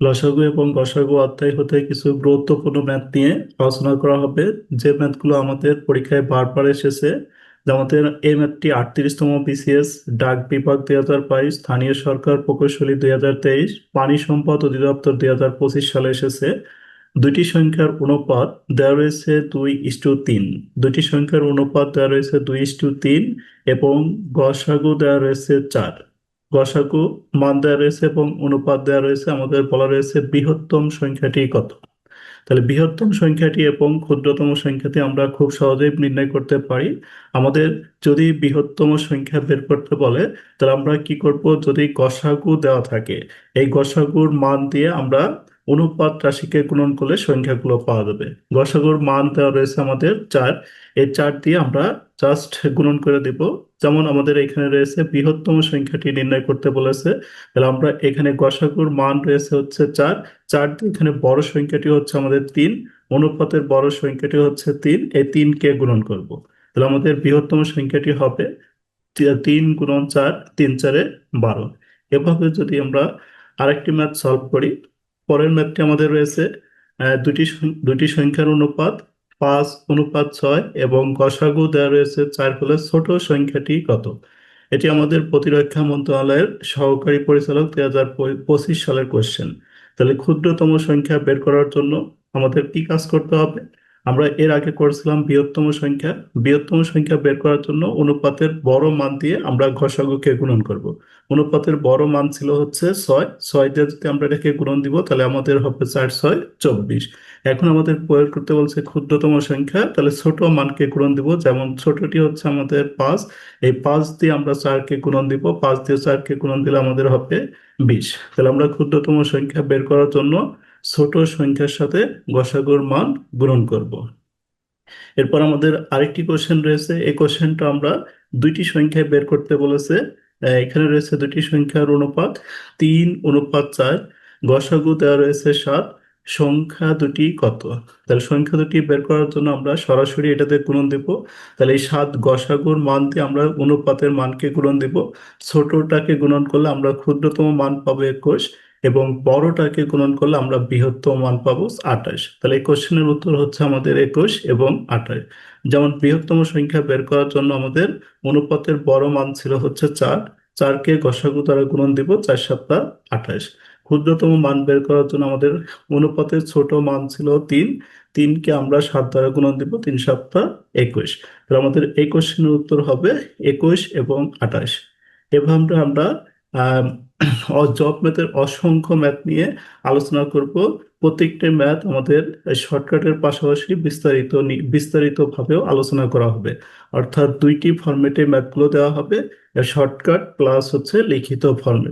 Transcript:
লসাগু এবং গসাগু অধ্যায় হতে কিছু গুরুত্বপূর্ণ ম্যাথ নিয়ে আলোচনা করা হবে। যে ম্যাথগুলো আমাদের পরীক্ষায় বারবার এসেছে আমাদের এই ম্যাথটি আটত্রিশতম বিসিএস, ডাক বিভাগ দুই হাজার বাইশ, স্থানীয় সরকার প্রকৌশলী দুই হাজার তেইশ, পানি সম্পদ অধিদপ্তর দুই হাজার পঁচিশ সালে এসেছে। দুইটি সংখ্যার অনুপাত দেওয়া রয়েছে দুই ইস্টু তিন। দুইটি সংখ্যার অনুপাত দেওয়া রয়েছে দুই ইস্টু তিন এবং গসাগু দেওয়া রয়েছে চার। গসাগু মান দেওয়া রয়েছে এবং অনুপাত দেওয়া রয়েছে আমাদের বলা রয়েছে বৃহত্তম সংখ্যাটি কত? তাহলে বৃহত্তম সংখ্যাটি এবং ক্ষুদ্রতম সংখ্যাটি আমরা খুব সহজেই নির্ণয় করতে পারি। আমাদের যদি বৃহত্তম সংখ্যা বের করতে বলে, তাহলে আমরা কি করব? যদি গসাগু দেওয়া থাকে, এই গসাগুর মান দিয়ে আমরা অনুপাত রাশিকে গুণন করলে সংখ্যাগুলো পাওয়া যাবে। গসাগুর মান দেওয়া রয়েছে আমাদের চার। এই চার দিয়ে আমরা জাস্ট গুণন করে দিব। যেমন আমাদের এখানে রয়েছে বৃহত্তম সংখ্যাটি নির্ণয় করতে বলেছে। তাহলে আমরা এখানে গসাগুর মান রয়েছে হচ্ছে চার। চার দিয়ে এখানে বড় সংখ্যাটি হচ্ছে আমাদের তিন। অনুপাতের বড় সংখ্যাটি হচ্ছে তিন। এই তিনকে গুণন করব। তাহলে আমাদের বৃহত্তম সংখ্যাটি হবে তিন গুণন চার, তিন চারে বারো। এভাবে যদি আমরা আরেকটি ম্যাথ সলভ করি পরের ম্যাপটি আমাদের রয়েছে দুটি দুটি সংখ্যার অনুপাত, পাঁচ, অনুপাত ছয় এবং গসাগু দেওয়া রয়েছে চার হলে ছোট সংখ্যাটি কত? এটি আমাদের প্রতিরক্ষা মন্ত্রণালয়ের সহকারী পরিচালক দুই হাজার পঁচিশ সালের কোশ্চেন তাহলে ক্ষুদ্রতম সংখ্যা বের করার জন্য আমাদের কি কাজ করতে হবে? আমরা এর আগে করেছিলাম বৃহত্তম সংখ্যা। বৃহত্তম সংখ্যা বের করার জন্য অনুপাতের বড় মান দিয়ে আমরা গসাগুকে গুণন করব। অনুপাতের বড় মান ছিল হচ্ছে ছয়। ছয় দিয়ে যদি আমরা এটাকে গুণন দিব, তাহলে আমাদের হবে চার, ছয়, চব্বিশ। এখন আমাদের প্রয়োগ করতে বলছে ক্ষুদ্রতম সংখ্যা, তাহলে ছোট মানকে গুণন দিব। যেমন ছোটটি হচ্ছে আমাদের পাঁচ। এই পাঁচ দিয়ে আমরা চারকে গুণন দিব। পাঁচ দিয়ে চারকে গুণন দিলে আমাদের হবে বিশ। তাহলে আমরা ক্ষুদ্রতম সংখ্যা বের করার জন্য ছোট সংখ্যার সাথে গসাগুর মান গুণন করব। এরপর আমাদের আরেকটি কোশ্চেন রয়েছে। এই কোশ্চেনটা আমরা দুইটি সংখ্যায় বের করতে বলেছে। এখানে রয়েছে দুটি সংখ্যার অনুপাত তিন, অনুপাত চার, গসাগু দেওয়া রয়েছে সাত, সংখ্যা দুটি কত? তাহলে সংখ্যা দুটি বের করার জন্য আমরা সরাসরি এটাতে গুণন দেব। তাহলে এই সাত গসাগুর মান দিয়ে আমরা অনুপাতের মানকে গুণন দেব। ছোটটাকে গুণন করলে আমরা ক্ষুদ্রতম মান পাবো একুশ এবং বড়টাকে গুণন করলে আমরা বৃহত্তম মান পাবো আঠাশ। তাহলে এই কোশ্চেনের উত্তর হচ্ছে আমাদের একুশ এবং আঠাশ। যেমন বৃহত্তম সংখ্যা বের করার জন্য আমাদের অনুপাতের বড় মান ছিল হচ্ছে চার। চারকে গসাগু দ্বারা গুণন দিব চার সাতটা আঠাশ। ক্ষুদ্রতম মান বের করার জন্য আমাদের অনুপাতের ছোট মান ছিল তিন। তিনকে আমরা সাত দ্বারা গুণন দিব তিন সাতটা একুশ। তাহলে আমাদের এই কোশ্চেনের উত্তর হবে একুশ এবং আঠাশ। এভাবে আমরা জব ম্যাথের অসংখ্য ম্যাথ নিয়ে আলোচনা করব। প্রত্যেকটা ম্যাথ আমাদের শর্টকাটের পাশাপাশি বিস্তারিত বিস্তারিত ভাবেও আলোচনা করা হবে। অর্থাৎ দুইটি ফরম্যাটে ম্যাথগুলো দেওয়া হবে। শর্টকাট প্লাস হচ্ছে লিখিত ফরম্যাট